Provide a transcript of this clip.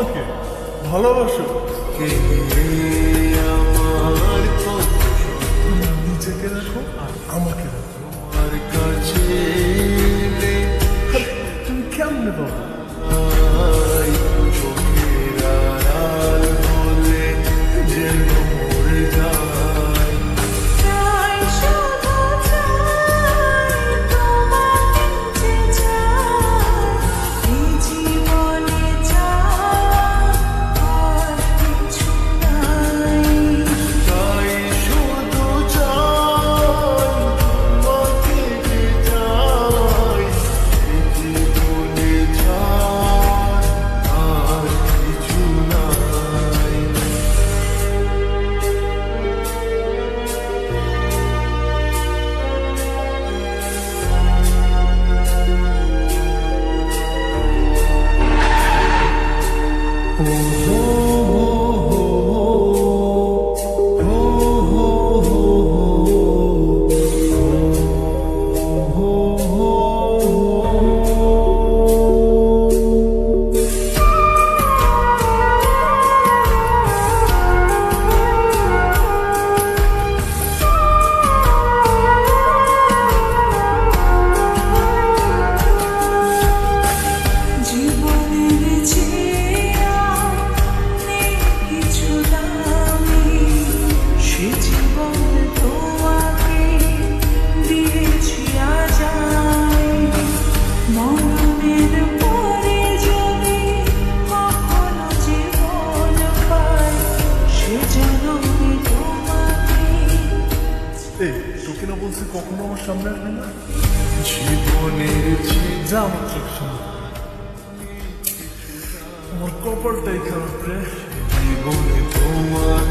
আমাকে ভালোবাসো। নিজেকে দেখো আর আমাকে দেখো আর কাছে তুমি কেমনে বাবা সম্রাট না জীবনের যা আমার আমার কপালটাই খারাপ রে। জীবনে তোমার